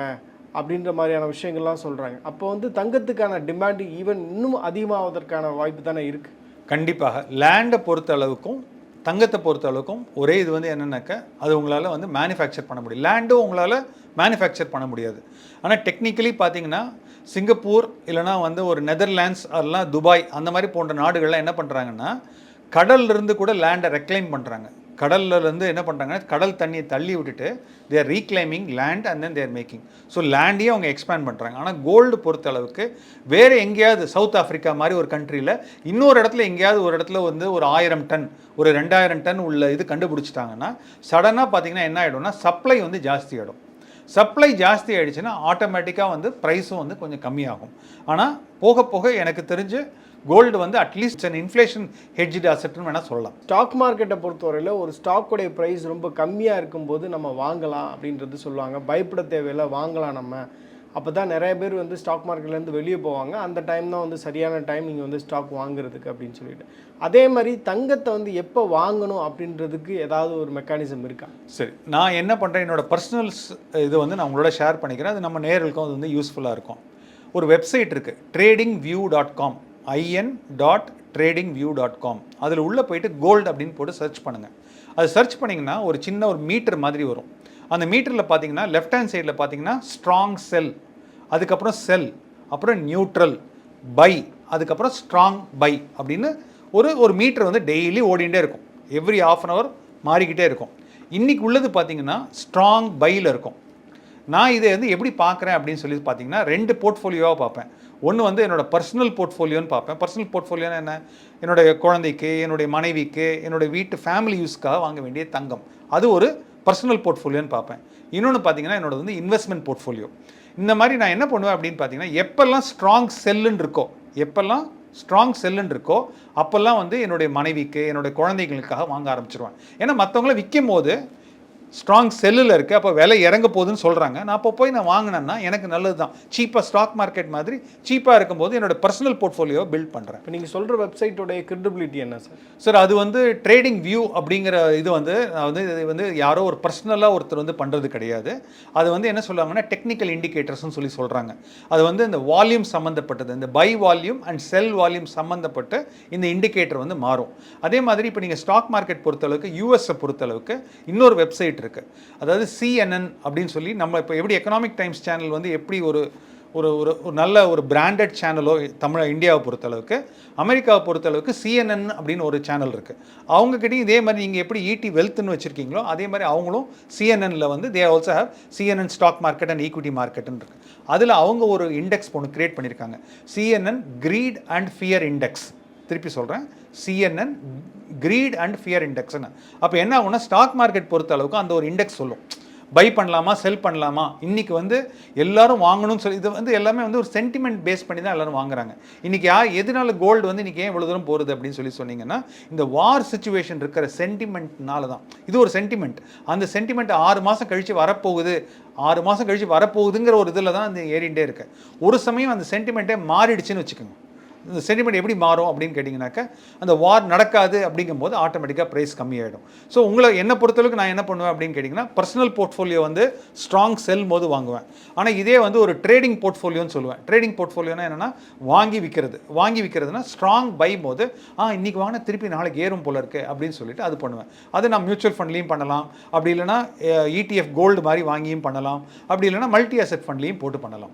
அப்படின்ற மாதிரியான விஷயங்கள்லாம் சொல்கிறாங்க அப்போ வந்து தங்கத்துக்கான டிமாண்டு ஈவன் இன்னும் அதிகமாவதற்கான வாய்ப்பு தானே இருக்குது கண்டிப்பாக. லேண்டை பொறுத்த அளவுக்கும் தங்கத்தை பொறுத்த அளவுக்கும் ஒரே இது வந்து என்னென்னாக்கா அது உங்களால் வந்து மேனுஃபேக்சர் பண்ண முடியும் லேண்டும் உங்களால் மேனுஃபேக்சர் பண்ண முடியாது. ஆனால் டெக்னிக்கலி பார்த்தீங்கன்னா சிங்கப்பூர் இல்லைனா வந்து ஒரு நெதர்லாண்ட்ஸ் அதெல்லாம் துபாய் அந்த மாதிரி போன்ற நாடுகள்லாம் என்ன பண்ணுறாங்கன்னா கடல்லிருந்து கூட லேண்டை ரெக்ளைம் பண்ணுறாங்க கடல்ல இருந்து என்ன பண்ணுறாங்கன்னா கடல் தண்ணியை தள்ளி விட்டுட்டு they're reclaiming land and then they're making so லேண்டையும் அவங்க எக்ஸ்பேண்ட் பண்ணுறாங்க ஆனால் கோல்டு பொறுத்த அளவுக்கு வேறு எங்கேயாவது சவுத் ஆஃப்ரிக்கா மாதிரி ஒரு கண்ட்ரியில் இன்னொரு இடத்துல எங்கேயாவது ஒரு இடத்துல வந்து ஒரு ஆயிரம் டன் ஒரு ரெண்டாயிரம் டன் உள்ள இது கண்டுபிடிச்சிட்டாங்கன்னா சடனாக பார்த்தீங்கன்னா என்ன ஆகிடும்னா சப்ளை வந்து ஜாஸ்தி ஆகிடும் சப்ளை ஜாஸ்தி ஆகிடுச்சுன்னா ஆட்டோமேட்டிக்காக வந்து ப்ரைஸும் வந்து கொஞ்சம் கம்மியாகும். ஆனால் போக போக எனக்கு தெரிஞ்சு கோல்டு வந்து at least an inflation hedged அசட்னு வேணால் சொல்லலாம். ஸ்டாக் மார்க்கெட்டை பொறுத்தவரையில் ஒரு ஸ்டாக்குடைய ப்ரைஸ் ரொம்ப கம்மியாக இருக்கும்போது நம்ம வாங்கலாம் அப்படின்றது சொல்லுவாங்க. பயப்பட தேவையில்லை வாங்கலாம் நம்ம. அப்போ தான் நிறைய பேர் வந்து ஸ்டாக் மார்க்கெட்லேருந்து வெளியே போவாங்க. அந்த டைம் தான் வந்து சரியான டைம் இங்கே வந்து ஸ்டாக் வாங்குறதுக்கு அப்படின்னு சொல்லிட்டு. அதே மாதிரி தங்கத்தை வந்து எப்போ வாங்கணும் அப்படின்றதுக்கு ஏதாவது ஒரு மெக்கானிசம் இருக்கா? சரி நான் என்ன பண்ணுறேன் என்னோட பர்சனல்ஸ் இது வந்து நான் உங்களோட ஷேர் பண்ணிக்கிறேன். அது நம்ம நேர்களுக்கும் அது வந்து யூஸ்ஃபுல்லாக இருக்கும். ஒரு வெப்சைட் இருக்குது trading view dot com IN dot trading view dot com. அதில் உள்ளே போயிட்டு கோல்டு அப்படின்னு போட்டு சர்ச் பண்ணுங்கள் அது சர்ச் பண்ணிங்கன்னா ஒரு சின்ன ஒரு மீட்டர் மாதிரி வரும். அந்த மீட்டரில் பார்த்தீங்கன்னா லெஃப்ட் ஹேண்ட் சைடில் பார்த்தீங்கன்னா ஸ்ட்ராங் செல் அதுக்கப்புறம் செல் அப்புறம் நியூட்ரல் பை அதுக்கப்புறம் ஸ்ட்ராங் பை அப்படின்னு ஒரு ஒரு மீட்டர் வந்து டெய்லி ஓடிண்டே இருக்கும். எவ்ரி ஆஃப் அன் ஹவர் மாறிக்கிட்டே இருக்கும். இன்றைக்கி உள்ளது பார்த்தீங்கன்னா ஸ்ட்ராங் பையில் இருக்கும். நான் இதை வந்து எப்படி பார்க்குறேன் அப்படின்னு சொல்லி பார்த்தீங்கன்னா ரெண்டு போர்ட்ஃபோலியோவாக பார்ப்பேன் ஒன்று வந்து என்னோடய பர்சனல் போர்ட்ஃபோலியோன்னு பார்ப்பேன். பர்சனல் போர்ட்ஃபோலியோன்னு என்ன? என்னுடைய குழந்தைக்கு என்னுடைய மனைவிக்கு என்னுடைய வீட்டு ஃபேமிலி யூஸ்க்காக வாங்க வேண்டிய தங்கம். அது ஒரு பர்சனல் போர்ட்ஃபோலியோன்னு பார்ப்பேன். இன்னொன்று பார்த்தீங்கன்னா என்னோட வந்து இன்வெஸ்ட்மெண்ட் போர்ட்ஃபோலியோ இந்த மாதிரி நான் என்ன பண்ணுவேன் அப்படின்னு பார்த்தீங்கன்னா எப்பெல்லாம் ஸ்ட்ராங் செல்லுன்னு இருக்கோ எப்பெல்லாம் ஸ்ட்ராங் செல்லுன்னு இருக்கோ அப்போல்லாம் வந்து என்னுடைய மனைவிக்கு என்னுடைய குழந்தைகளுக்காக வாங்க ஆரம்பிச்சிருவேன். ஏன்னா மற்றவங்கள விற்கும் போது ஸ்ட்ராங் செல்லில் இருக்குது அப்போ விலை இறங்க போகுதுன்னு சொல்கிறாங்க நான் அப்போ போய் நான் வாங்கினேன்னா எனக்கு நல்லது தான். சீப்பாக ஸ்டாக் மார்க்கெட் மாதிரி சீப்பாக இருக்கும்போது என்னோட பர்சனல் போர்ட்ஃபோலியோ பில்ட் பண்ணுறேன் இப்போ நீங்கள் சொல்கிற வெப்சைட்டோடைய கிரெடிபிலிட்டி என்ன சார் சார் அது வந்து ட்ரேடிங் வியூ அப்படிங்கிற இது வந்து நான் வந்து இது வந்து யாரோ ஒரு பர்சனலாக ஒருத்தர் வந்து பண்ணுறது கிடையாது. அது வந்து என்ன சொல்லுவாங்கன்னா டெக்னிக்கல் இண்டிகேட்டர்ஸ்னு சொல்லி சொல்கிறாங்க அது வந்து இந்த வால்யூம் சம்மந்தப்பட்டது இந்த buy volume and sell volume சம்மந்தப்பட்டு இந்த இண்டிகேட்டர் வந்து மாறும். அதே மாதிரி இப்போ நீங்கள் ஸ்டாக் மார்க்கெட் பொறுத்தளவுக்கு யூஎஸை பொறுத்தளவுக்கு இன்னொரு வெப்சைட் இருக்கு. அதாவது சிஎன்என் அப்படின்னு சொல்லி நம்ம இப்போ எப்படி எக்கனாமிக் டைம்ஸ் சேனல் வந்து எப்படி ஒரு ஒரு ஒரு ஒரு நல்ல ஒரு பிராண்டட் சேனலோ தமிழ் இந்தியாவை பொறுத்தளவுக்கு அமெரிக்காவை பொறுத்தளவுக்கு சிஎன்என் அப்படின்னு ஒரு சேனல் இருக்குது அவங்கக்கிட்டையும் இதே மாதிரி நீங்கள் எப்படி ஈடி வெல்த்னு வச்சுருக்கீங்களோ அதே மாதிரி அவங்களும் சிஎன்என்ல வந்து they also have CNN stock market and equity மார்க்கெட்னு இருக்கு. அதில் அவங்க ஒரு இண்டெக்ஸ் ஒன்று கிரியேட் பண்ணியிருக்காங்க CNN greed and fear index திருப்பி சொல்கிறேன் சிஎன்என் கிரீட் அண்ட் ஃபியர் இண்டெக்ஸ்னு அப்போ என்ன ஆகும்னா ஸ்டாக் மார்க்கெட் பொறுத்த அளவுக்கு அந்த ஒரு இண்டெக்ஸ் சொல்லும். பை பண்ணலாமா செல் பண்ணலாமா? இன்றைக்கி வந்து எல்லாரும் வாங்கணும்னு சொல்லி இது வந்து எல்லாமே வந்து ஒரு சென்டிமெண்ட் பேஸ் பண்ணி தான் எல்லோரும் வாங்குறாங்க. இன்றைக்கி யார் எதனால கோல்டு வந்து இன்றைக்கி ஏன் இவ்வளோ தூரம் போகிறது அப்படின்னு சொல்லி சொன்னீங்கன்னா இந்த வார் சுச்சுவேஷன் இருக்கிற சென்டிமெண்ட்னால தான். இது ஒரு சென்டிமெண்ட் அந்த சென்டிமெண்ட் ஆறு மாதம் கழித்து வரப்போகுது. ஆறு மாதம் கழித்து வரப்போகுதுங்கிற ஒரு இதில் தான் அந்த ஏறிகிட்டே இருக்கு. ஒரு சமயம் அந்த சென்டிமெண்ட்டே மாறிடுச்சுன்னு வச்சுக்கோங்க. இந்த சென்டிமெண்ட் எப்படி மாறும் அப்படின்னு கேட்டிங்கனாக்கா அந்த வார் நடக்காது அப்படிங்கும்போது ஆட்டோமேட்டிக்காக ப்ரைஸ் கம்மியாயிடும். ஸோ உங்களை என்னை பொறுத்தளவுக்கு நான் என்ன பண்ணுவேன் அப்படின்னு கேட்டிங்கன்னா பர்சனல் போர்ட்ஃபோலியோ வந்து ஸ்ட்ராங் செல் போது வாங்குவேன். ஆனால் இதே வந்து ஒரு ட்ரேடிங் போர்ட்ஃபோலியோன்னு சொல்லுவேன். ட்ரேடிங் போர்ட்ஃபோலியோனா என்னென்னா வாங்கி விற்கிறது வாங்கி விற்கிறதுனா ஸ்ட்ராங் பை போது ஆ இன்றைக்கி வாங்க திருப்பி நாளைக்கு ஏறும் போல இருக்கு அப்படின்னு சொல்லிட்டு அது பண்ணுவேன். அது நான் மியூச்சுவல் ஃபண்ட்லேயும் பண்ணலாம். அப்படி இல்லைனா இடிஎஃப் கோல்டு மாதிரி வாங்கியும் பண்ணலாம். அப்படி இல்லைன்னா மல்டி அசெட் ஃபண்ட்லேயும் போட்டு பண்ணலாம்.